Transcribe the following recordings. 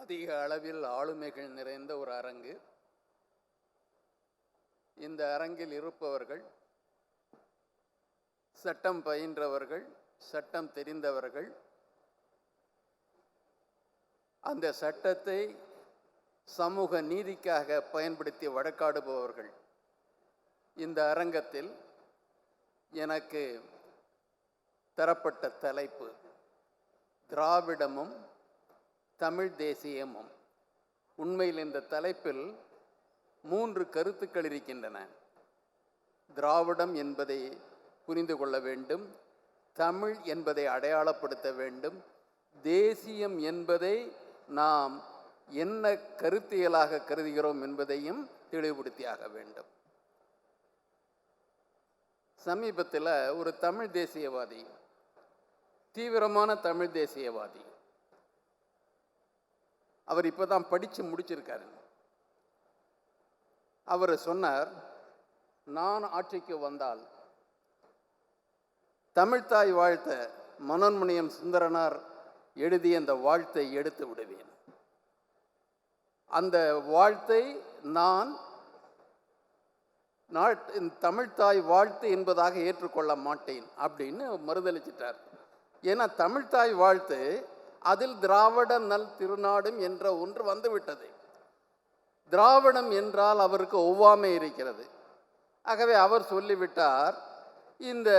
அதிக அளவில் ஆளுமைகள் நிறைந்த ஒரு அரங்கு. இந்த அரங்கில் இருப்பவர்கள் சட்டம் பயின்றவர்கள் சட்டம் தெரிந்தவர்கள் அந்த சட்டத்தை சமூக நீதிக்காக பயன்படுத்தி வழக்காடுபவர்கள். இந்த அரங்கத்தில் எனக்கு தரப்பட்ட தலைப்பு திராவிடமும் தமிழ் தேசியமும். உண்மையில் இந்த தலைப்பில் மூன்று கருத்துக்கள் இருக்கின்றன. திராவிடம் என்பதை புரிந்து கொள்ள வேண்டும். தமிழ் என்பதை அடையாளப்படுத்த வேண்டும். தேசியம் என்பதை நாம் என்ன கருத்தியலாக கருதுகிறோம் என்பதையும் தெளிவுபடுத்தியாக வேண்டும். சமீபத்தில் ஒரு தமிழ் தேசியவாதி தீவிரமான தமிழ் தேசியவாதி அவர் இப்போ தான் படித்து முடிச்சிருக்காரு. அவர் சொன்னார் நான் ஆட்சிக்கு வந்தால் தமிழ்தாய் வாழ்த்த மனோன்மணியம் சுந்தரனார் எழுதிய அந்த வாழ்த்தை எடுத்து விடுவேன். அந்த வாழ்த்தை நான் நாட் தமிழ்தாய் வாழ்த்து என்பதாக ஏற்றுக்கொள்ள மாட்டேன் அப்படின்னு மறுதளிச்சிட்டார் ஏன்னா தமிழ்தாய் வாழ்த்து அதில் திராவிட நல் திருநாடும் என்ற ஒன்று வந்துவிட்டது. திராவிடம் என்றால் அவருக்கு ஒவ்வாமை இருக்கிறது. ஆகவே அவர் சொல்லிவிட்டார் இந்த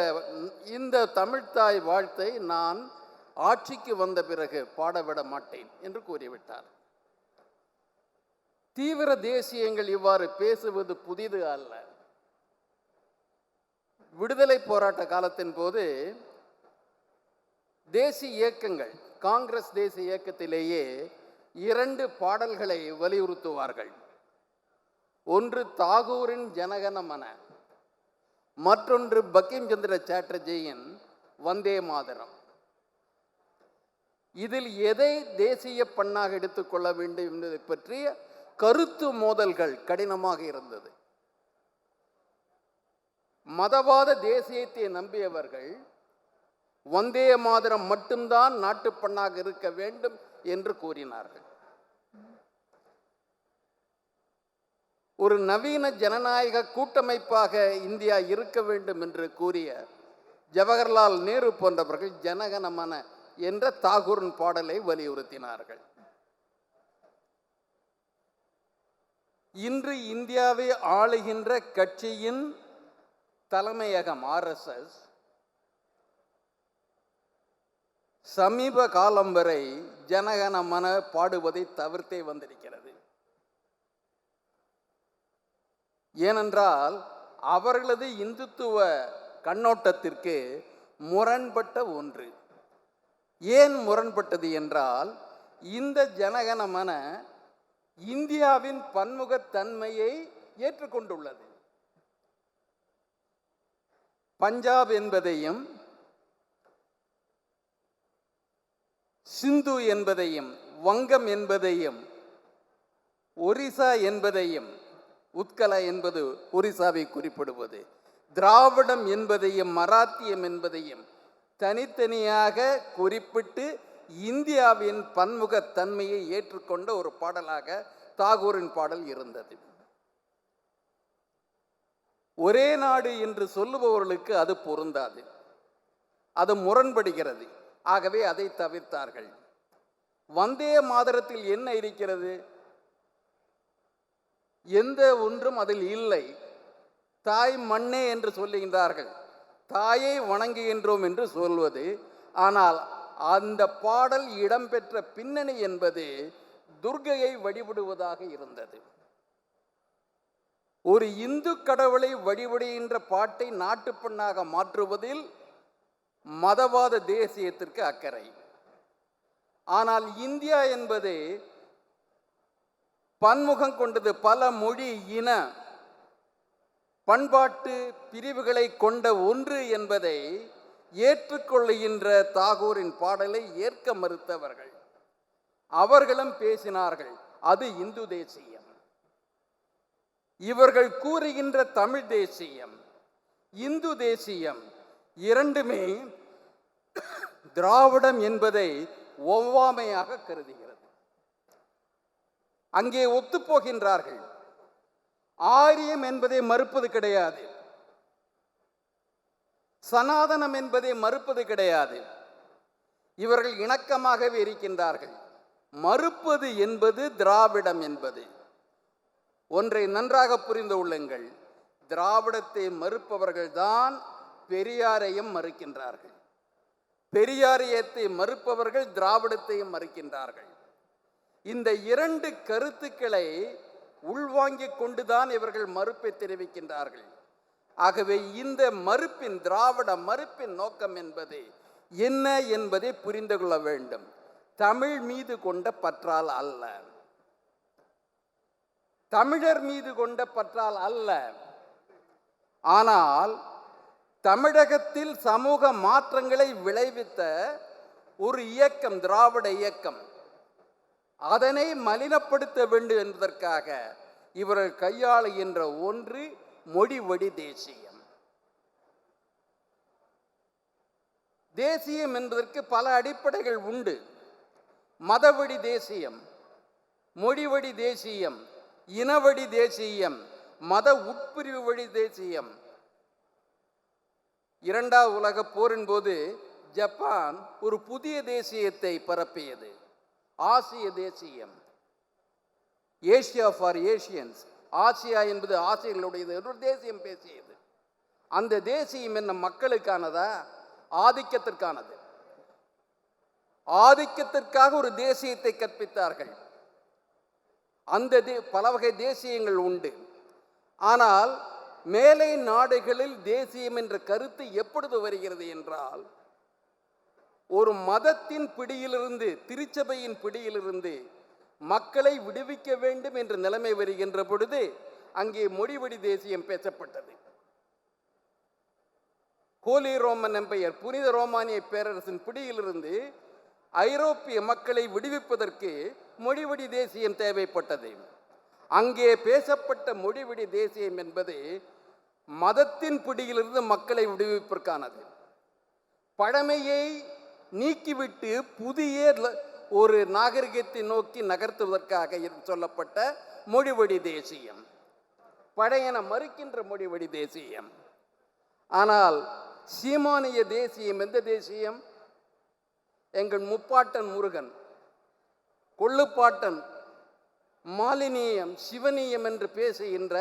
இந்த தமிழ்த்தாய் வாழ்த்தை நான் ஆட்சிக்கு வந்த பிறகு பாடவிட மாட்டேன் என்று கூறிவிட்டார். தீவிர தேசியங்கள் இவ்வாறு பேசுவது புதிது அல்ல. விடுதலை போராட்ட காலத்தின் போது தேசிய இயக்கங்கள் காங்கிரஸ் தேசிய இயக்கத்திலேயே இரண்டு பாடல்களை வலியுறுத்துவார்கள். ஒன்று தாகூரின் ஜனகனமன மற்றொன்று பக்கிம் சந்திர சாட்டர்ஜியின் வந்தே மாதரம். இதில் எதை தேசிய பண்ணாக எடுத்துக்கொள்ள வேண்டும் என்பதை பற்றிய கருத்து மோதல்கள் கடினமாக இருந்தது. மதவாத தேசியத்தை நம்பியவர்கள் வந்தே மாதரம் மட்டும்தான் நாட்டுப்பண்ணாக இருக்க வேண்டும் என்று கூறினார்கள். ஒரு நவீன ஜனநாயக கூட்டமைப்பாக இந்தியா இருக்க வேண்டும் என்று கூறிய ஜவஹர்லால் நேரு போன்றவர்கள் ஜனகனமன என்ற தாகூரின் பாடலை வலியுறுத்தினார்கள். இன்று இந்தியாவை ஆளுகின்ற கட்சியின் தலைமையகம் ஆர்எஸ்எஸ் சமீப காலம் வரை ஜனகணமன பாடுவதை தவிர்த்தே வந்திருக்கிறது. ஏனென்றால் அவர்களது இந்துத்துவ கண்ணோட்டத்திற்கு முரண்பட்ட ஒன்று. ஏன் முரண்பட்டது என்றால் இந்த ஜனகணமன இந்தியாவின் பன்முகத்தன்மையை ஏற்றுக்கொண்டுள்ளது. பஞ்சாப் என்பதையும் சிந்து என்பதையும் வங்கம் என்பதையும் ஒரிசா என்பதையும் உத்கலா என்பது ஒரிசாவை குறிப்பிடுவது. திராவிடம் என்பதையும் மராத்தியம் என்பதையும் தனித்தனியாக குறிப்பிட்டு இந்தியாவின் பன்முகத்தன்மையை ஏற்றுக்கொண்ட ஒரு பாடலாக தாகூரின் பாடல் இருந்தது. ஒரே நாடு என்று சொல்லுபவர்களுக்கு அது பொருந்தாது. அது முரண்படுகிறது. ஆகவே அதை தவிர்த்தார்கள். வந்தே மாதரத்தில் என்ன இருக்கிறது? எந்த ஒன்றும் அதில் இல்லை. தாய் மண்ணே என்று சொல்லுகின்றார்கள். தாயை வணங்குகின்றோம் என்று சொல்வது. ஆனால் அந்த பாடல் இடம்பெற்ற பின்னணி என்பது துர்கையை வழிபடுவதாக இருந்தது. ஒரு இந்து கடவுளை வழிபடுகின்ற பாட்டை நாட்டுப்பண்ணாக மாற்றுவதில் மதவாத தேசியத்திற்கு அக்கறை. ஆனால் இந்தியா என்பது பன்முகம் கொண்டது பல மொழி இன பண்பாட்டு பிரிவுகளை கொண்ட ஒன்று என்பதை ஏற்றுக்கொள்ளுகின்ற தாகூரின் பாடலை ஏற்க மறுத்தவர்கள். அவர்களும் பேசினார்கள் அது இந்து தேசியம். இவர்கள் கூறுகின்ற தமிழ் தேசியம் இந்து தேசியம் இரண்டுமே திராவிடம் என்பதை ஒவ்வாமையாக கருதுகிறது. அங்கே ஒத்துப்போகின்றார்கள். ஆரியம் என்பதை மறுப்பது கிடையாது. சனாதனம் என்பதை மறுப்பது கிடையாது. இவர்கள் இணக்கமாகவே இருக்கின்றார்கள். மறுப்பது என்பது திராவிடம் என்பது. ஒன்றை நன்றாக புரிந்து கொள்ளுங்கள். திராவிடத்தை மறுப்பவர்கள்தான் பெரியாரையும் மறுக்கின்றார்கள். பெரியாரியத்தை மறுப்பவர்கள் திராவிடத்தையும் மறுக்கின்றார்கள். இந்த இரண்டு கருத்துக்களை உள்வாங்கிக் கொண்டுதான் இவர்கள் மறுப்பை தெரிவிக்கின்றார்கள். ஆகவே இந்த மறுப்பின் திராவிட மறுப்பின் நோக்கம் என்பது என்ன என்பதை புரிந்து கொள்ள வேண்டும். தமிழ் மீது கொண்ட பற்றால் அல்ல. தமிழர் மீது கொண்ட பற்றால் அல்ல. ஆனால் தமிழகத்தில் சமூக மாற்றங்களை விளைவித்த ஒரு இயக்கம் திராவிட இயக்கம். அதனை மலினப்படுத்த வேண்டும் என்பதற்காக இவர்கள் கையாளுகின்ற ஒன்று மொழிவழி தேசியம். தேசியம் என்பதற்கு பல அடிப்படைகள் உண்டு. மதவழி தேசியம் மொழிவழி தேசியம் இனவழி தேசியம் மத உட்பிரிவு வழி தேசியம் இரண்டாவது உலக போரின் போது ஜப்பான் ஒரு புதிய தேசியத்தை பரப்பியது. ஆசிய தேசியம். ஏசியா ஃபார் ஏசியன்ஸ் ஆசியா என்பது ஆசியர்களுடையது ஒரு தேசியம் பேசியது. அந்த தேசியம் என்ன? மக்களுக்கானதா? ஆதிக்கத்திற்கானது. ஆதிக்கத்திற்காக ஒரு தேசியத்தை கற்பித்தார்கள். அந்த தே பல வகை தேசியங்கள் உண்டு. ஆனால் மேலை நாடுகளில் தேசியம் என்ற கருத்து எப்பொழுது வருகிறது என்றால் ஒரு மதத்தின் பிடியிலிருந்து திருச்சபையின் பிடியிலிருந்து மக்களை விடுவிக்க வேண்டும் என்ற நிலைமை வருகின்ற பொழுது அங்கே மொழிவடி தேசியம் பேசப்பட்டது. ஹோலி ரோமன் எம்பையர் புனித ரோமானிய பேரரசின் பிடியிலிருந்து ஐரோப்பிய மக்களை விடுவிப்பதற்கு மொழிவடி தேசியம் தேவைப்பட்டது. அங்கே பேசப்பட்ட மொழிவிடி தேசியம் என்பது மதத்தின் பிடியிலிருந்து மக்களை விடுவிப்பதற்கானது. பழமையை நீக்கிவிட்டு புதிய ஒரு நாகரிகத்தை நோக்கி நகர்த்துவதற்காக சொல்லப்பட்ட மொழிவடி தேசியம். பழையன மறுக்கின்ற மொழிவடி தேசியம். ஆனால் சீமானிய தேசியம் எந்த தேசியம்? எங்கள் முப்பாட்டன் முருகன் கொள்ளுப்பாட்டன் மாலினியம் சிவனியம் என்று பேசுகின்ற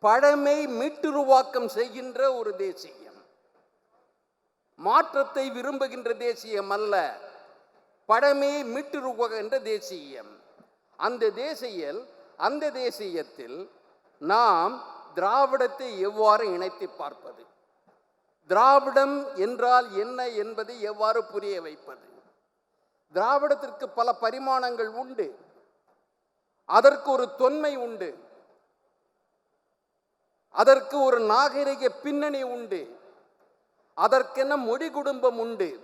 பழமை மீட்டுருவாக்கம் செய்கின்ற ஒரு தேசியம். மாற்றத்தை விரும்புகின்ற தேசியம் அல்ல பழமையை மீட்டுருவாகின்ற தேசியம். அந்த தேசியல் அந்த தேசியத்தில் நாம் திராவிடத்தை எவ்வாறு இணைத்து பார்ப்பது? திராவிடம் என்றால் என்ன என்பதை எவ்வாறு புரிய வைப்பது? திராவிடத்திற்கு பல பரிமாணங்கள் உண்டு. அதற்கு ஒரு தொன்மை உண்டு. அதற்கு ஒரு நாகரிக பின்னணி உண்டு. அதற்கென மொழி குடும்பம் உண்டு.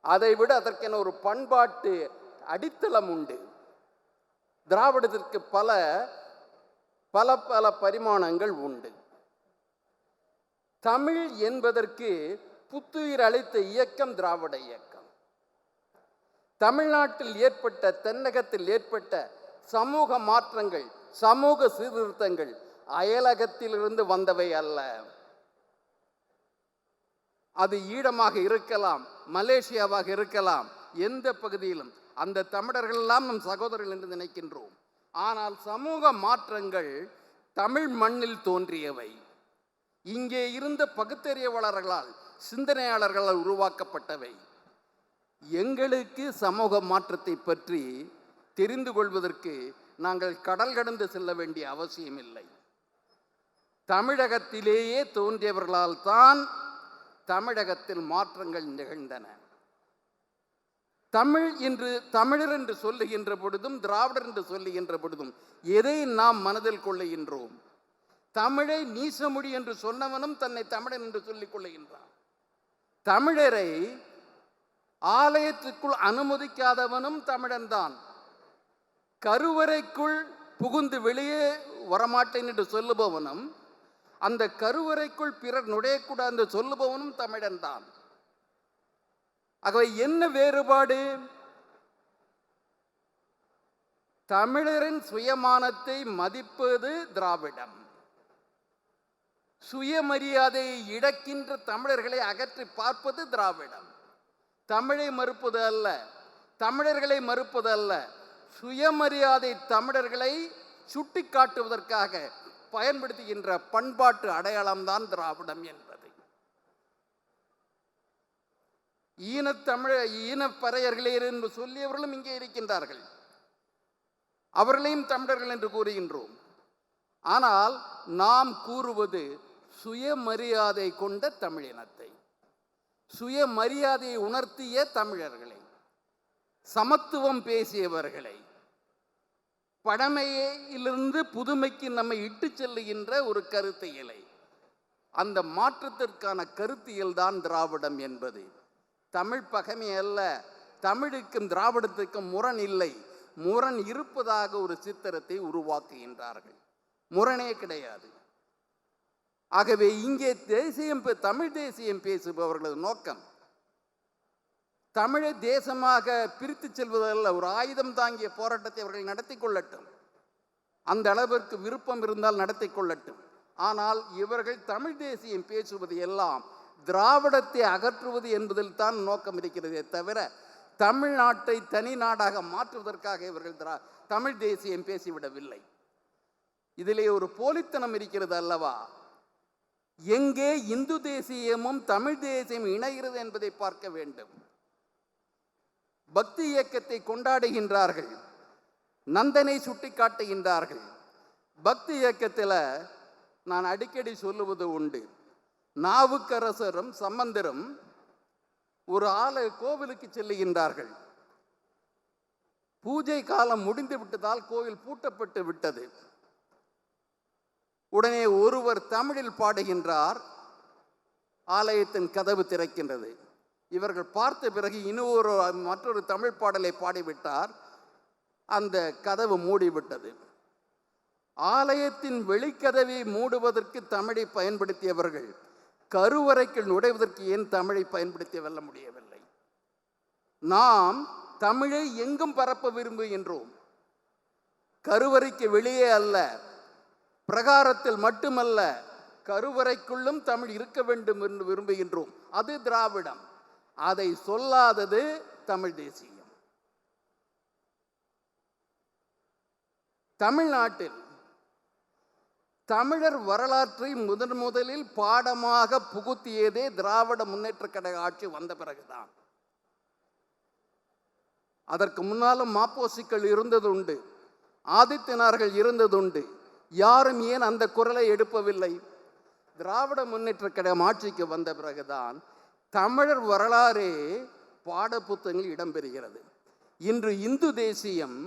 அதை விட அதற்கென ஒரு பண்பாட்டு அடித்தளம் உண்டு. திராவிடத்திற்கு பல பல பல பரிமாணங்கள் உண்டு. தமிழ் என்பதற்கு புத்துயிர் அளித்த இயக்கம் திராவிட இயக்கம். தமிழ்நாட்டில் ஏற்பட்ட தென்னகத்தில் ஏற்பட்ட சமூக மாற்றங்கள் சமூக சீர்திருத்தங்கள் அயலகத்திலிருந்து வந்தவை அல்ல. அது ஈழமாக இருக்கலாம் மலேசியாவாக இருக்கலாம் எந்த பகுதியிலும். அந்த தமிழர்கள் எல்லாம் நம் சகோதரர்கள் என்று நினைக்கின்றோம். ஆனால் சமூக மாற்றங்கள் தமிழ் மண்ணில் தோன்றியவை. இங்கே இருந்த பகுத்தறிவாளர்களால் சிந்தனையாளர்களால் உருவாக்கப்பட்டவை. எங்களுக்கு சமூக மாற்றத்தை பற்றி தெரிந்து கொள்வதற்கு நாங்கள் கடல் கடந்து செல்ல வேண்டிய அவசியமில்லை. தமிழகத்திலேயே தோன்றியவர்களால் தான் தமிழகத்தில் மாற்றங்கள் நிகழ்ந்தன. தமிழ் என்று தமிழர் என்று சொல்லுகின்ற பொழுதும் திராவிடர் என்று சொல்லுகின்ற பொழுதும் எதை நாம் மனதில் கொள்ளுகின்றோம்? தமிழை நீசமொழி என்று சொன்னவனும் தன்னை தமிழன் என்று சொல்லிக் கொள்ளுகின்றான். தமிழரை ஆலயத்துக்குள் அனுமதிக்காதவனும் தமிழன்தான். கருவறைக்குள் புகுந்து வெளியே வரமாட்டேன் என்று சொல்லுபவனும் அந்த கருவறைக்குள் பிறர் நுழையக்கூடாது என்று சொல்லுபவனும் தமிழன்தான் ஆகவே என்ன வேறுபாடு? தமிழரின் சுயமானத்தை மதிப்பது திராவிடம். சுயமரியாதையை இழக்கின்ற தமிழர்களை அகற்றி பார்ப்பது திராவிடம். தமிழை மறுப்பது அல்ல தமிழர்களை மறுப்பது அல்ல சுயமரியாதை தமிழர்களை சுட்டி காட்டுவதற்காக பயன்படுத்துகின்ற பண்பாட்டு அடையாளம்தான் திராவிடம் என்பது. ஈனத்தமிழ ஈனப்பறையர்களே என்று சொல்லியவர்களும் இங்கே இருக்கின்றார்கள். அவர்களையும் தமிழர்கள் என்று கூறுகின்றோம். ஆனால் நாம் கூறுவது சுயமரியாதை கொண்ட தமிழினத்தை. சுயமரியாதையை உணர்த்திய தமிழர்களை. சமத்துவம் பேசியவர்களை பழமையிலிருந்து புதுமைக்கு நம்மை இட்டு செல்லுகின்ற ஒரு கருத்தியலை அந்த மாற்றத்திற்கான கருத்தியல் தான் திராவிடம் என்பது. தமிழ் பகமை அல்ல தமிழுக்கும் திராவிடத்துக்கும் முரண் இல்லை. முரண் இருப்பதாக ஒரு சித்திரத்தை உருவாக்குகின்றார்கள். முரணே கிடையாது. ஆகவே இங்கே தேசியம் தமிழ் தேசியம் பேசுபவர்களது நோக்கம் தமிழை தேசமாக பிரித்து செல்வதல்ல ஒரு ஆயுதம் தாங்கிய போராட்டத்தை அவர்கள் நடத்தி கொள்ளட்டும். அந்த அளவிற்கு விருப்பம் இருந்தால் நடத்தி கொள்ளட்டும். ஆனால் இவர்கள் தமிழ் தேசியம் பேசுவது எல்லாம் திராவிடத்தை அகற்றுவது என்பதில் தான் நோக்கம் இருக்கிறதே தவிர தமிழ்நாட்டை தனி நாடாக மாற்றுவதற்காக இவர்கள் திரா தமிழ் தேசியம் பேசிவிடவில்லை. இதிலே ஒரு போலித்தனம் இருக்கிறது அல்லவா? எங்கே இந்து தேசியமும் தமிழ் தேசியம் இணைகிறது என்பதை பார்க்க வேண்டும். பக்தி இயக்கத்தை கொண்டாடுகின்றார்கள். நந்தனை சுட்டி காட்டுகின்றார்கள் பக்தி இயக்கத்தில் நான் அடிக்கடி சொல்லுவது உண்டு. நாவுக்கரசரும் சம்பந்தரும் ஒரு ஆலய கோவிலுக்கு செல்லுகின்றார்கள். பூஜை காலம் முடிந்து விட்டதால் கோவில் பூட்டப்பட்டு விட்டது. உடனே ஒருவர் தமிழில் பாடுகின்றார். ஆலயத்தின் கதவு திறக்கின்றது. இவர்கள் பார்த்த பிறகு இன்னொரு மற்றொரு தமிழ் பாடலை பாடிவிட்டார். அந்த கதவு மூடிவிட்டது. ஆலயத்தின் வெளிக்கதவை மூடுவதற்கு தமிழை பயன்படுத்தியவர்கள் கருவறைக்குள் நுழைவதற்கு ஏன் தமிழை பயன்படுத்தி வெல்ல முடியவில்லை? நாம் தமிழை எங்கும் பரப்ப விரும்புகின்றோம்? கருவறைக்கு வெளியே அல்ல பிரகாரத்தில் மட்டுமல்ல கருவறைக்குள்ளும் தமிழ் இருக்க வேண்டும் என்று விரும்புகின்றோம். அது திராவிடம். அதை சொல்லாதது தமிழ் தேசியம். தமிழ்நாட்டில் தமிழர் வரலாற்றை முதன் முதலில் பாடமாக புகுத்தியதே திராவிட முன்னேற்ற கழக ஆட்சி வந்த பிறகுதான். அதற்கு முன்னாலும் மாப்போசிக்கள் இருந்ததுண்டு ஆதித்தனார்கள் இருந்ததுண்டு யாரும் ஏன் அந்த குரலை எடுப்பவில்லை? திராவிட முன்னேற்ற கழகம் ஆட்சிக்கு வந்த பிறகுதான் தமிழர் வரலாறே பாடப்புத்தகங்களில் இடம்பெறுகிறது. இன்று இந்து தேசியம்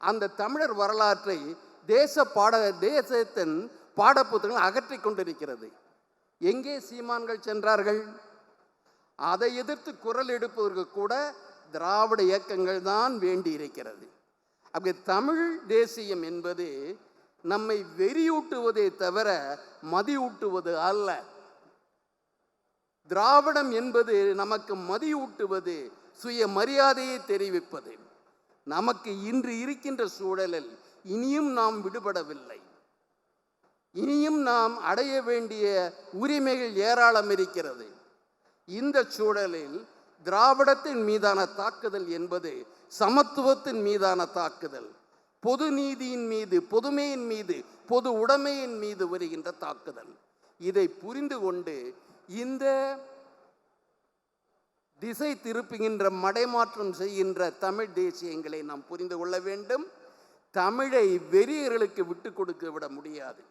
அந்த தமிழர் வரலாற்றை தேச பாட தேசத்தின் பாடப்புத்தகங்கள் அகற்றி கொண்டிருக்கிறது. எங்கே சீமான்கள் சென்றார்கள்? அதை எதிர்த்து குரல் எடுப்பதற்கு கூட திராவிட இயக்கங்கள் தான் வேண்டி இருக்கிறது அப்படி தமிழ் தேசியம் என்பது நம்மை வெறியூட்டுவதே தவிர மதியூட்டுவது அல்ல. திராவிடம் என்பது நமக்கு மதியூட்டுவது சுய மரியாதையை தெரிவிப்பது. நமக்கு இன்று இருக்கின்ற சூழலில் இனியும் நாம் விடுபடவில்லை. இனியும் நாம் அடைய வேண்டிய உரிமைகள் ஏராளம் இருக்கிறது. இந்த சூழலில் திராவிடத்தின் மீதான தாக்குதல் என்பது சமத்துவத்தின் மீதான தாக்குதல். பொது நீதியின் மீது பொதுமையின் மீது பொது உடைமையின் மீது வருகின்ற தாக்குதல். இதை புரிந்து கொண்டு இந்த திசை திருப்புகின்ற மடைமாற்றம் செய்கின்ற தமிழ் தேசியங்களை நாம் புரிந்து கொள்ள வேண்டும். தமிழை வெறியர்களுக்கு விட்டு கொடுக்க விட முடியாது.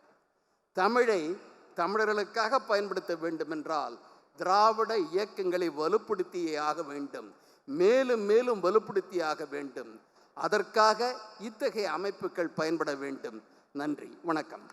தமிழை தமிழர்களுக்காக பயன்படுத்த வேண்டுமென்றால் திராவிட இயக்கங்களை வலுப்படுத்தியே ஆக வேண்டும். மேலும் மேலும் வலுப்படுத்தியாக ஆக வேண்டும். அதற்காக இத்தகைய அமைப்புகள் பயன்பட வேண்டும். நன்றி. வணக்கம்.